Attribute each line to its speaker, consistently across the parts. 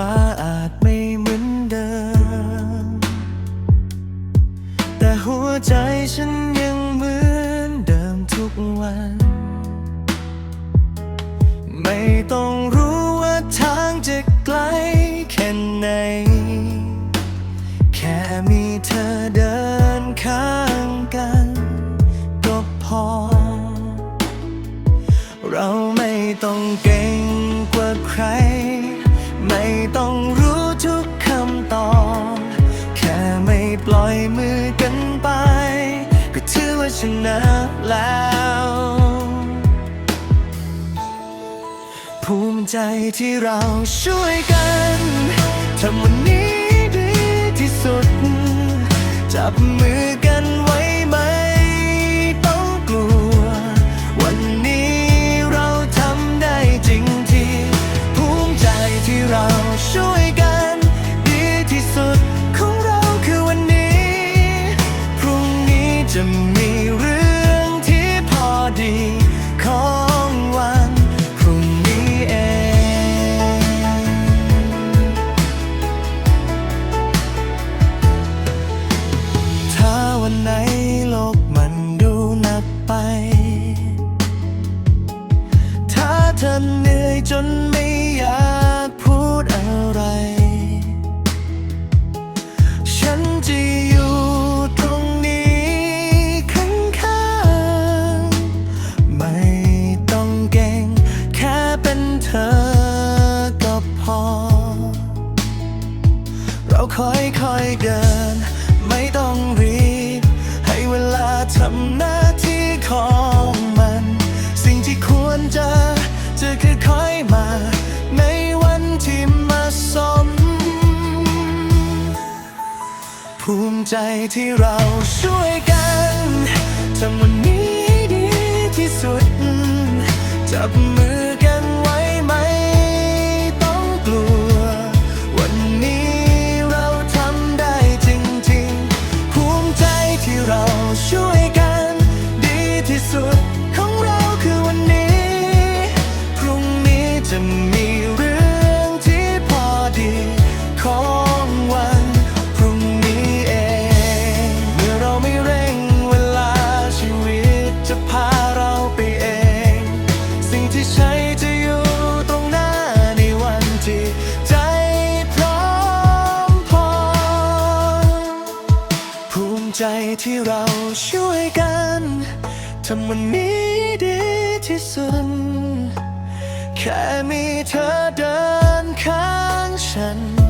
Speaker 1: ้าวันนี้ฟ้าอาจไม่เหมือนเดิม แต่หัวใจฉันยังเหมือนเดิมทุกวัน ไม่ต้องรู้ว่าทางจะไกลแค่ไหน แค่มีเธอเดินข้างกัน ก็พอ เราไม่ต้องเก่งกว่าใคร ต้องรู้ทุกคำตอบ แค่ไม่ปล่อยมือกันไป ก็ถือว่าชนะแล้ว ภูมิใจที่เราช่วยกัน เธอเหนื่อยจนไม่อยากพูดอะไร ฉันจะอยู่ตรงนี้ข้างๆ ไม่ต้องเก่ง แค่เป็นเธอก็พอ เราค่อยๆเดิน ไม่ต้องรีบ ให้เวลาทำหน้าที่ของมัน สิ่งที่ควรจะจะ ภูมิใจที่เราช่วยกันทำวันนี้ดีที่สุด จับมือกันไว้ไหม ต้องกลัว วันนี้เราทำได้จริงๆ ภูมิใจที่เราช่วยกัน ดีที่สุดของเราคือวันนี้ พรุ่งนี้จะมี ที่ใช้จะอยู่ตรงหน้าในวันที่ใจพร้อมพอภูมิใจที่เราช่วยกันทำวันนี้ดีที่สุด แค่มีเธอเดินข้างฉันวัน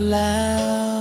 Speaker 1: loud.